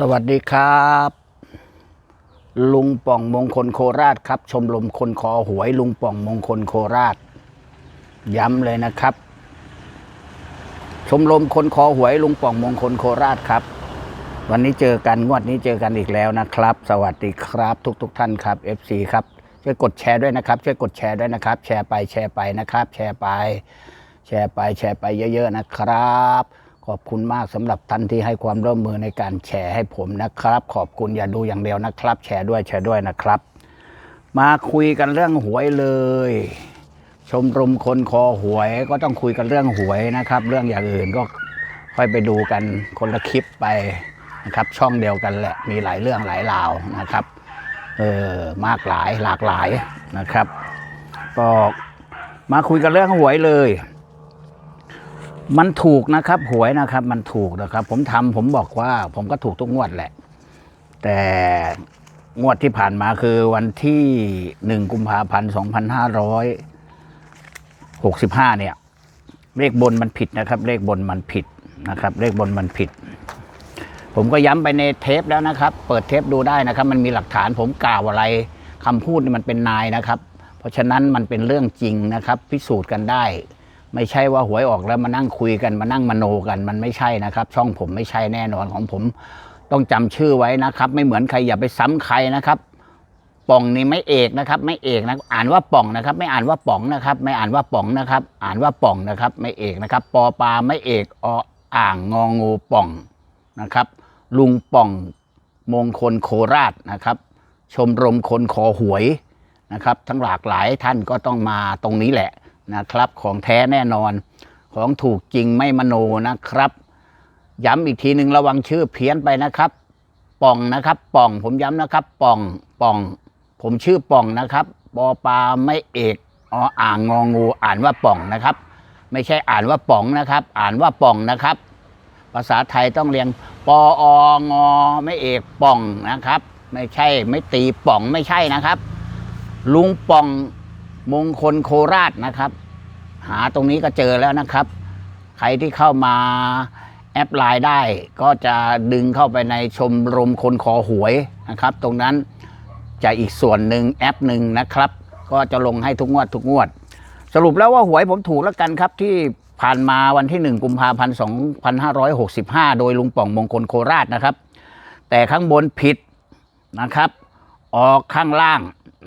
สวัสดีครับ ลุงป่องมงคลโคราชครับ ชมรมคนคอหวยลุงป่องมงคลโคราช ย้ำเลยนะครับ ชมรมคนคอหวยลุงป่องมงคลโคราชครับ วันนี้เจอกันงวดนี้เจอกันอีกแล้วนะครับ สวัสดีครับ ทุก ๆทท่านครับ FC ครับช่วยกดแชร์ด้วยนะครับช่วยกดแชร์ด้วยนะครับ แชร์ไปแชร์ไปนะครับ แชร์ไป แชร์ไปแชร์ไปเยอะ ๆ นะครับ ขอบคุณมากสำหรับท่านที่ให้ความร่วมมือในการแชร์ให้ผมนะครับ ขอบคุณอย่าดูอย่างเดียวนะครับ แชร์ด้วยแชร์ด้วยนะครับ มาคุยกันเรื่องหวยเลย ชมรมคนคอหวยก็ต้องคุยกันเรื่องหวยนะครับ เรื่องอย่างอื่นก็ค่อยไปดูกันคนละคลิปไปนะครับ ช่องเดียวกันแหละมีหลายเรื่องหลายราวนะครับเออมากหลายหลากหลายนะครับ ก็มาคุยกันเรื่องหวยเลย มันถูกนะครับหวยนะครับ มันถูกนะครับ ผมทำผมบอกว่า ผมก็ถูกทุกงวดแหละ แต่งวดที่ผ่านมาคือวันที่หนึ่งกุมภาพันธ์สองพันห้าร้อยหกสิบห้าเนี่ย เลขบนมันผิดนะครับ เลขบนมันผิดนะครับ เลขบนมันผิด ผมก็ย้ำไปในเทปแล้วนะครับ เปิดเทปดูได้นะครับ มันมีหลักฐานผมกล่าวอะไรคำพูดนี่มันเป็นนายนะครับ เพราะฉะนั้นมันเป็นเรื่องจริงนะครับ พิสูจน์กันได้ ไม่ใช่ว่าหวยออกแล้วมานั่งคุยกันมานั่งมโนกันมันไม่ใช่นะครับ ช่องผมไม่ใช่แน่นอนของผม ต้องจำชื่อไว้นะครับ ไม่เหมือนใครอย่าไปซ้ำใครนะครับป่องนี่ไม่เอกนะครับ ไม่เอกนะอ่านว่าป่องนะครับ ไม่อ่านว่าป๋องนะครับ ไม่อ่านว่าป๋องนะครับ อ่านว่าป่องนะครับ ไม่เอกนะครับ ปอปลาไม่เอกออ่างงองูป่องนะครับ ลุงป่องมงคลโคราชนะครับ ชมรมคนคอหวยนะครับ ทั้งหลากหลายท่านก็ต้องมาตรงนี้แหละ นะครับของแท้แน่นอน ของถูกจริงไม่มโนนะครับ ย้ำอีกทีหนึ่งระวังชื่อเพี้ยนไปนะครับ ป่องนะครับป่องผมย้ำนะครับ ป่องป่อง ผมชื่อป่องนะครับปอปลาไม่เอกออ่างงองูอ่านว่าป่องนะครับ ไม่ใช่อ่านว่าป๋องนะครับ อ่านว่าป่องนะครับ ภาษาไทยต้องเรียงปอองอไม่เอกป่องนะครับ ไม่ใช่ไม่ตีป่องไม่ใช่นะครับ ลุงป่อง มงคลโคราชนะครับ หาตรงนี้ก็เจอแล้วนะครับ ใครที่เข้ามาแอปไลน์ได้ก็จะดึงเข้าไปในชมรมคนขอหวยนะครับ ตรงนั้นจะอีกส่วนหนึ่งแอปหนึ่งนะครับ ก็จะลงให้ทุกงวดทุกงวด สรุปแล้วว่าหวยผมถูกแล้วกันครับที่ผ่านมาวันที่ 1 กุมภาพันธ์2565 โดยลุงป่องมงคลโคราชนะครับ แต่ข้างบนผิดนะครับ ออกข้างล่าง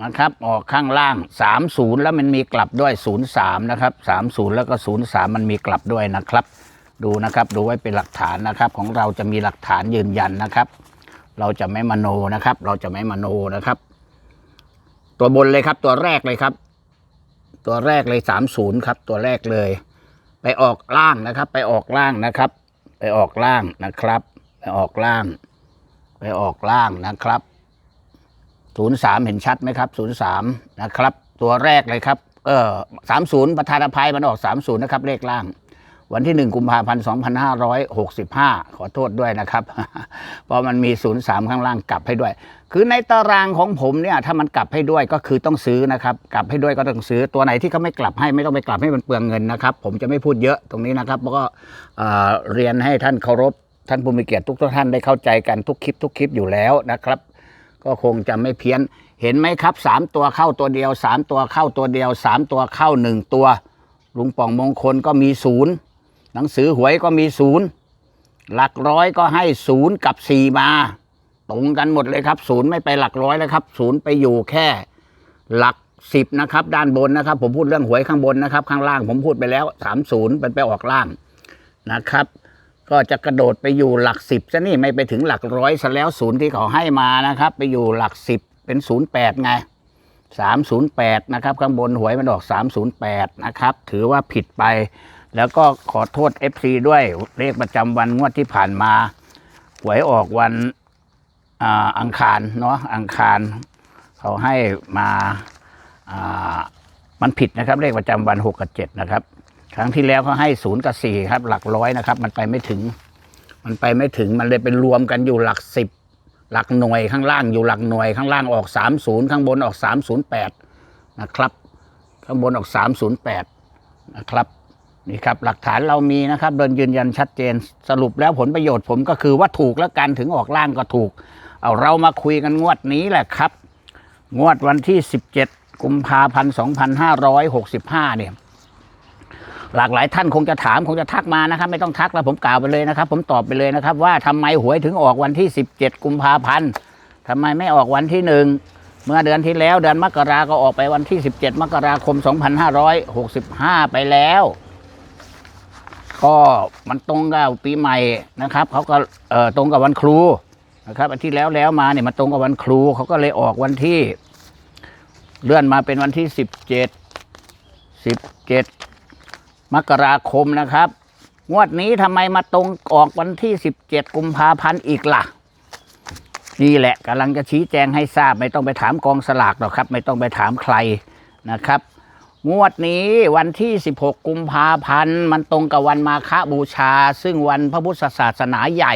นะครับ ออกข้างล่าง 30 แล้วมันมีกลับด้วย 03 นะครับ 30 แล้วก็ 03 มันมีกลับด้วยนะครับ ดูนะครับดูไว้เป็นหลักฐานนะครับ ของเราจะมีหลักฐานยืนยันนะครับ เราจะไม่มโนนะครับ เราจะไม่มโนนะครับ ตัวบนเลยครับ ตัวแรกเลยครับ ตัวแรกเลย 30 ครับ ตัวแรกเลย ไปออกล่างนะครับ ไปออกล่างนะครับ ไปออกล่างนะครับ ไปออกล่าง ไปออกล่างนะครับ ศูนย์สามเห็นชัดไหมครับศูนย์สามนะครับ ตัวแรกเลยครับ เออสามศูนย์ประธานอภัยมันออกสามศูนย์นะครับ เลขล่าง วันที่หนึ่งกุมภาพันธ์สองพันห้าร้อยหกสิบห้าขอโทษด้วยนะครับ เพราะมันมีศูนย์สามข้างล่างกลับให้ด้วย คือในตารางของผมเนี่ย ถ้ามันกลับให้ด้วยก็คือต้องซื้อนะครับ กลับให้ด้วยก็ต้องซื้อ ตัวไหนที่เขาไม่กลับให้ไม่ต้องไปกลับให้มันเปลืองเงินนะครับ ผมจะไม่พูดเยอะตรงนี้นะครับแล้วก็เเรียนให้ท่านเคารพท่านผู้มีเกียรติทุกท่านได้เข้าใจกันทุกคลิปทุกคลิปอยู่แล้วนะครับ ก็คงจะไม่เพี้ยน เห็นไหมครับสามตัวเข้าตัวเดียวสามตัวเข้าตัวเดียวสามตัวเข้าหนึ่งตัว ลุงป่องมงคลก็มีศูนย์หนังสือหวยก็มีศูนย์หลักร้อยก็ให้ศูนย์กับสี่มา ตรงกันหมดเลยครับศูนย์ไม่ไปหลักร้อยแล้วครับศูนย์ไปอยู่แค่ หลักสิบนะครับ ด้านบนนะครับ ผมพูดเรื่องหวยข้างบนนะครับ ข้างล่างผมพูดไปแล้วสามศูนย์เป็นไปออกล่างนะครับ ก็จะกระโดดไปอยู่หลักสิบซะนี่ไม่ไปถึงหลักร้อยซะแล้วศูนย์ที่เขาให้มานะครับ ไปอยู่หลักสิบเป็นศูนย์แปดไงสามศูนย์แปดนะครับ ข้างบนหวยมันออกสามศูนย์แปดนะครับ ถือว่าผิดไป แล้วก็ขอโทษ FC ด้วยเลขประจำวันงวดที่ผ่านมาหวยออกวันอ,อังคารเนาะอังคารเขาให้มามันผิดนะครับ เลขประจำวันหกกับเจ็ดนะครับ รั้งที่แล้วเขาให้ศูนย์กับสี่ครับ หลักร้อยนะครับ มันไปไม่ถึง มันไปไม่ถึงมันเลยเป็นรวมกันอยู่หลักสิบหลักหน่วยข้างล่างอยู่หลักหน่วยข้างล่างออกสามศูนย์ข้างบนออกสามศูนย์แปดนะครับ ข้างบนออกสามศูนย์แปดนะครับนี่ครับ หลักฐานเรามีนะครับเดินยืนยันชัดเจนสรุปแล้วผลประโยชน์ผมก็คือว่าถูกแล้วกันถึงออกล่างก็ถูก เอาเรามาคุยกันงวดนี้แหละครับ งวดวันที่ 17 กุมภาพันธ์ 2565 เนี่ย หลากหลายท่านคงจะถามคงจะทักมานะครับ ไม่ต้องทักแล้วผมกล่าวไปเลยนะครับ ผมตอบไปเลยนะครับ ว่าทำไมหวยถึงออกวันที่ 17 กุมภาพันธ์ทำไมไม่ออกวันที่หนึ่งเมื่อเดือนที่แล้วเดือนมกราก็ออกไปวันที่ 17 มกราคม 2565 ไปแล้ว ก็มันตรงกับปีใหม่นะครับเขาก็เอ่อตรงกับวันครูนะครับอันที่แล้วแล้วมาเนี่ยมันตรงกับวันครูเขาก็เลยออกวันที่ เลื่อนมาเป็นวันที่ 17 17 มกราคมนะครับ งวดนี้ทำไมมาตรงออกวันที่ 17 กุมภาพันธ์อีกล่ะ นี่แหละกำลังจะชี้แจงให้ทราบ ไม่ต้องไปถามกองสลากหรอกครับ ไม่ต้องไปถามใครนะครับ งวดนี้วันที่ 16 กุมภาพันธ์มันตรงกับวันมาฆบูชา ซึ่งวันพระพุทธศาสนาใหญ่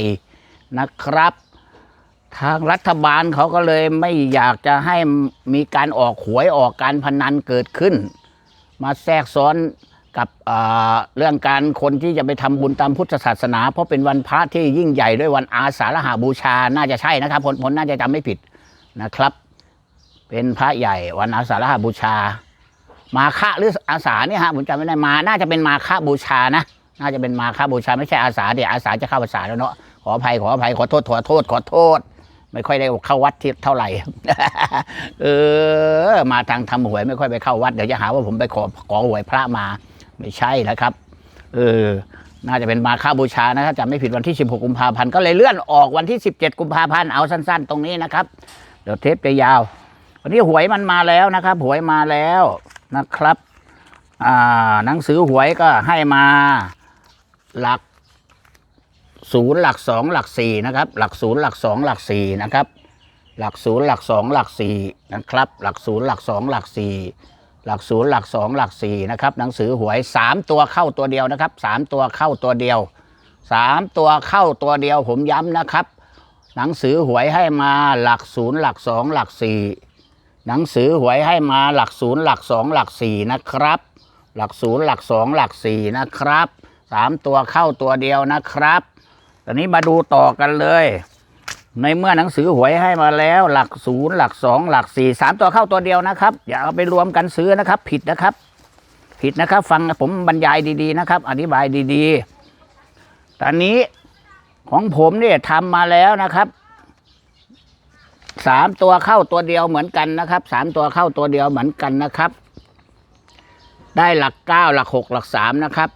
นะครับทางรัฐบาลเขาก็เลยไม่อยากจะให้มีการออกหวยออกการพนันเกิดขึ้น มาแทรกซ้อน กับเเรื่องการคนที่จะไปทำบุญตามพุทธศาสนา เพราะเป็นวันพระที่ยิ่งใหญ่ด้วยวันอาสาฬหาบูชา น่าจะใช่นะครับผลผลน่าจะจำไม่ผิดนะครับ เป็นพระใหญ่วันอาสาฬหาบูชา มาฆะหรืออาสาเนี่ยฮะผมจำไม่ได้มา น่าจะเป็นมาฆบูชานะ น่าจะเป็นมาฆบูชาไม่ใช่อาสาเดี๋ยวอาสาจะเข้าภาษาแล้วเนาะขออภัยขออภัยขอโทษขอโทษขอโทษ ไม่ค่อยได้เข้าวัดที่เท่าไหร่เออมาทางทำหวยไม่ค่อยไปเข้าวัดเดี๋ยวจะหาว่าผมไปขอขอหวยพระมา ไม่ใช่นะครับ เออ น่าจะเป็นมาฆบูชานะครับจำไม่ผิดวันที่ 16 กุมภาพันธ์ก็เลยเลื่อนออกวันที่ 17 กุมภาพันธ์เอาสั้น ๆ ตรงนี้นะครับ เดี๋ยวเทปจะยาว วันนี้หวยมันมาแล้วนะครับ หวยมาแล้วนะครับอ่าหนังสือหวยก็ให้มาหลักศูนย์หลักสองหลักสี่นะครับ หลักศูนย์หลักสองหลักสี่นะครับ หลักศูนย์หลักสองหลักสี่นะครับ หลักศูนย์หลักสองหลักสี่ หลักศูนย์หลักสองหลักสี่นะครับหนังสือหวยสามตัวเข้าตัวเดียวนะครับสามตัวเข้าตัวเดียวสามตัวเข้าตัวเดียวผมย้ำนะครับ หนังสือหวยให้มาหลักศูนย์หลักสองหลักสี่หนังสือหวยให้มาหลักศูนย์หลักสองหลักสี่นะครับ หลักศูนย์หลักสองหลักสี่นะครับสามตัวเข้าตัวเดียวนะครับ ตอนนี้มาดูต่อกันเลย ในเมื่อหนังสือหวยให้มาแล้ว หลักศูนย์หลักสองหลักสี่สามตัวเข้าตัวเดียวนะครับ อย่าเอาไปรวมกันซื้อนะครับ ผิดนะครับ ผิดนะครับ ฟังผมบรรยายดีๆนะครับ อธิบายดีๆ ตอนนี้ของผมเนี่ยทำมาแล้วนะครับสามตัวเข้าตัวเดียวเหมือนกันนะครับสามตัวเข้าตัวเดียวเหมือนกันนะครับ ได้หลักเก้าหลักหกหลักสามนะครับ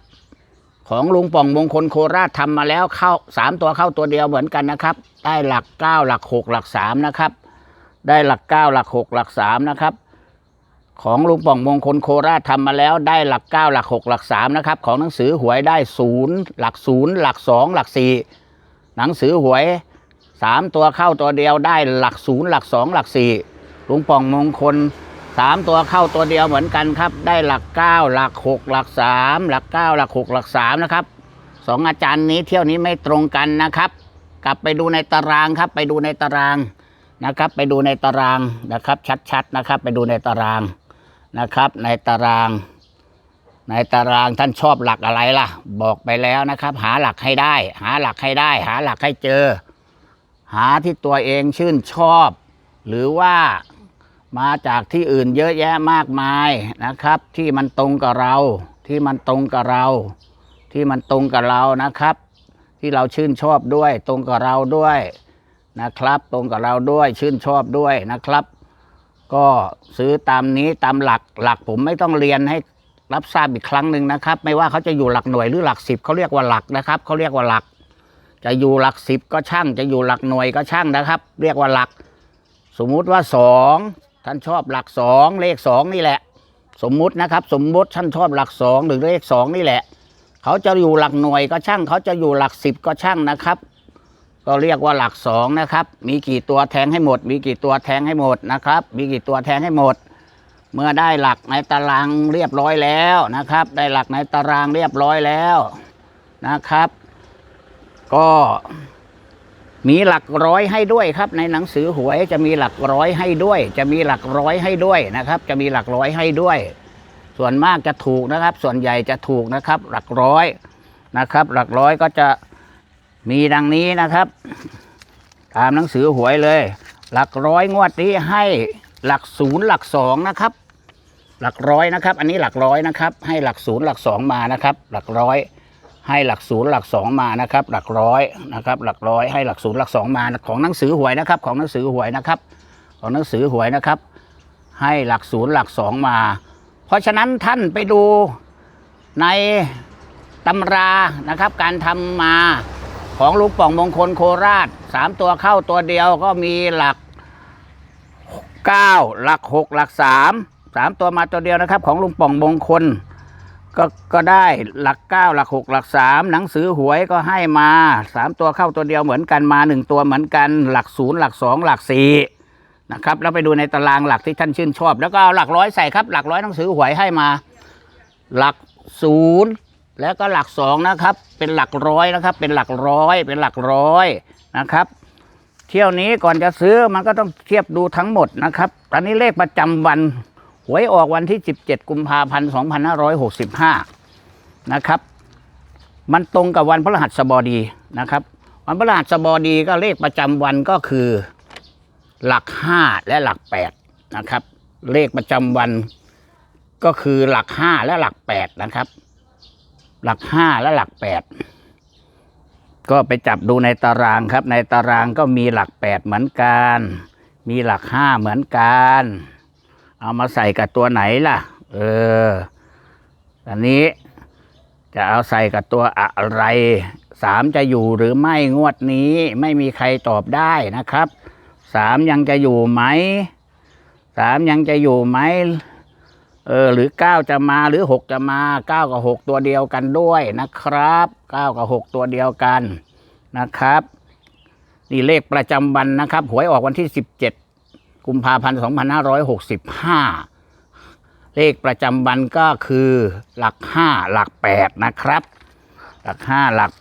ของลุงป่องมงคลโคราชทำมาแล้วเข้าสามตัวเข้าตัวเดียวเหมือนกันนะครับ ได้หลักเก้าหลักหกหลักสามนะครับ ได้หลักเก้าหลักหกหลักสามนะครับ ของลุงป่องมงคลโคราชทำมาแล้วได้หลักเก้าหลักหกหลักสามนะครับ ของหนังสือหวยได้ศูนย์หลักศูนย์หลักสองหลักสี่หนังสือหวยสามตัวเข้าตัวเดียวได้หลักศูนย์หลักสองหลักสี่ลุงป่องมงคล สามตัวเข้าตัวเดียวเหมือนกันครับ ได้หลักเก้าหลักหกหลักสามหลักเก้าหลักหกหลักสามนะครับสองอาจารย์นี้เที่ยวนี้ไม่ตรงกันนะครับ กลับไปดูในตารางครับ ไปดูในตารางนะครับ ไปดูในตารางนะครับ ชัดๆนะครับ ไปดูในตารางนะครับ ในตาราง ในตารางท่านชอบหลักอะไรล่ะ บอกไปแล้วนะครับ หาหลักให้ได้ หาหลักให้ได้ หาหลักให้เจอ หาที่ตัวเองชื่นชอบ หรือว่า มาจากที่อื่นเยอะแยะมากมายนะครับ ที่มันตรงกับเรา ที่มันตรงกับเรา ที่มันตรงกับเรานะครับ ที่เราชื่นชอบด้วย ตรงกับเราด้วยนะครับ ตรงกับเราด้วยชื่นชอบด้วยนะครับ ก็ซื้อตามนี้ตามหลักหลักผมไม่ต้องเรียนให้รับทราบอีกครั้งหนึ่งนะครับ ไม่ว่าเขาจะอยู่หลักหน่วยหรือหลักสิบเขาเรียกว่าหลักนะครับเขาเรียกว่าหลัก จะอยู่หลักสิบก็ช่าง จะอยู่หลักหน่วยก็ช่างนะครับ เรียกว่าหลัก สมมุติว่าสอง ท่านชอบหลักสองเลขสองนี่แหละ สมมุตินะครับ สมมุติท่านชอบหลักสองหรือเลขสองนี่แหละ เขาจะอยู่หลักหน่วยก็ช่าง เขาจะอยู่หลักสิบก็ช่างนะครับ ก็เรียกว่าหลักสองนะครับ มีกี่ตัวแทงให้หมด มีกี่ตัวแทงให้หมดนะครับ มีกี่ตัวแทงให้หมด เมื่อได้หลักในตารางเรียบร้อยแล้วนะครับ ได้หลักในตารางเรียบร้อยแล้วนะครับ ก็ มีหลักร้อยให้ด้วยครับ ในหนังสือหวยจะมีหลักร้อยให้ด้วย จะมีหลักร้อยให้ด้วยนะครับ จะมีหลักร้อยให้ด้วย ส่วนมากจะถูกนะครับ ส่วนใหญ่จะถูกนะครับ หลักร้อยนะครับ หลักร้อยก็จะมีดังนี้นะครับ ตามหนังสือหวยเลย หลักร้อยงวดนี้ให้หลักศูนย์หลักสองนะครับ หลักร้อยนะครับ อันนี้หลักร้อยนะครับ ให้หลักศูนย์หลักสองมานะครับ หลักร้อย ให้หลักศูนย์หลักสองมานะครับ หลักร้อยนะครับ หลักร้อยให้หลักศูนย์หลักสองมาของหนังสือหวยนะครับ ของหนังสือหวยนะครับ ของหนังสือหวยนะครับ ให้หลักศูนย์หลักสองมา เพราะฉะนั้นท่านไปดูในตำรานะครับ การทำมาของลูกป่องมงคลโคราชสามตัวเข้าตัวเดียวก็มีหลักเก้าหลักหกหลักสามสามตัวมาตัวเดียวนะครับ ของลุงป่องมงคล ก็ก็ได้หลักเก้าหลักหกหลักสามหนังสือหวยก็ให้มาสามตัวเข้าตัวเดียวเหมือนกันมาหนึ่งตัวเหมือนกัน หลักศูนย์หลักสองหลักสี่นะครับแล้วไปดูในตารางหลักที่ท่านชื่นชอบ แล้วก็เอาหลักร้อยใส่ครับ หลักร้อยหนังสือหวยให้มา หลักศูนย์แล้วก็หลักสองนะครับ เป็นหลักร้อยนะครับ เป็นหลักร้อย เป็นหลักร้อยนะครับ เที่ยวนี้ก่อนจะซื้อมันก็ต้องเทียบดูทั้งหมดนะครับตอนนี้เลขประจำวัน หวยออกวันที่ 17 กุมภาพันธ์ 2565 นะครับ มันตรงกับวันพฤหัสบดีนะครับ วันพฤหัสบดีก็เลขประจำวันก็คือ หลัก 5 และหลัก 8 นะครับ เลขประจำวันก็คือหลัก 5 และหลัก 8 นะครับ หลัก 5 และหลัก 8 ก็ไปจับดูในตารางครับ ในตารางก็มีหลัก 8 เหมือนกัน มีหลัก 5 เหมือนกัน เอามาใส่กับตัวไหนล่ะ เออ อันนี้จะเอาใส่กับตัวอะไรสามจะอยู่หรือไม่งวดนี้ไม่มีใครตอบได้นะครับสามยังจะอยู่ไหมสามยังจะอยู่ไหมเออหรือเก้าจะมาหรือหกจะมาเก้ากับหกตัวเดียวกันด้วยนะครับเก้ากับหกตัวเดียวกันนะครับ นี่เลขประจำวันนะครับ หวยออกวันที่สิบเจ็ด กุมภาพันธ์2565 เลขประจำวันก็คือหลัก 5 หลัก 8 นะครับ หลัก 5 หลัก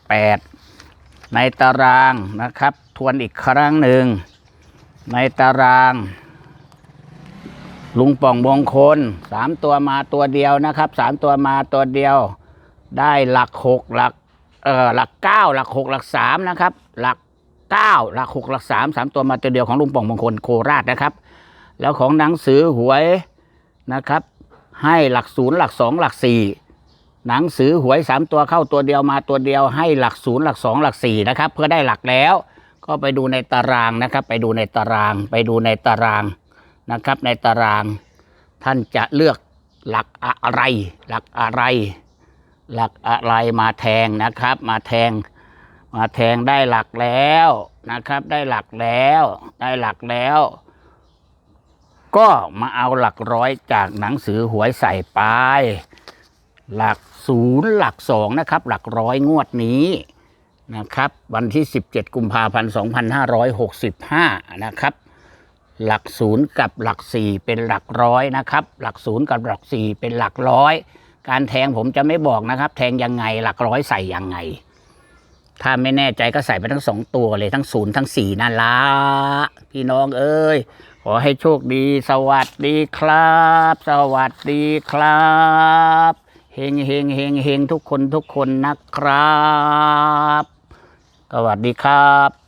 8 ในตารางนะครับ ทวนอีกครั้งหนึ่ง ในตารางลุงป่องมงคลสามตัวมาตัวเดียวนะครับสามตัวมาตัวเดียว ได้หลักหกหลักเอ่อหลักเก้าหลักหกหลักสามนะครับ หลัก เก้าหลักหกหลักสามสามตัวมาตัวเดียวของลุงป่องมงคลโคราชนะครับ แล้วของหนังสือหวยนะครับ ให้หลักศูนย์หลักสองหลักสี่หนังสือหวยสามตัวเข้าตัวเดียวมาตัวเดียวให้หลักศูนย์หลักสองหลักสี่นะครับ เพื่อได้หลักแล้ว ก็ไปดูในตารางนะครับ ไปดูในตาราง ไปดูในตารางนะครับ ในตาราง ท่านจะเลือกหลักอะไร หลักอะไร หลักอะไรมาแทงนะครับ มาแทง มาแทงได้หลักแล้วนะครับ ได้หลักแล้ว ได้หลักแล้ว ก็มาเอาหลักร้อยจากหนังสือหวยใส่ไป หลักศูนย์หลักสองนะครับ หลักร้อยงวดนี้นะครับ วันที่ 17 กุมภาพันธ์ 2565 นะครับ หลักศูนย์กับหลักสี่เป็นหลักร้อยนะครับ หลักศูนย์กับหลักสี่เป็นหลักร้อย การแทงผมจะไม่บอกนะครับ แทงยังไงหลักร้อยใส่ยังไง ถ้าไม่แน่ใจก็ใส่ไปทั้งสองตัวเลยทั้งศูนย์ทั้งสี่นั่นละพี่น้องเอ้ย ขอให้โชคดี สวัสดีครับ สวัสดีครับเฮงเฮงเฮงเฮงทุกคนทุกคนนะครับ สวัสดีครับ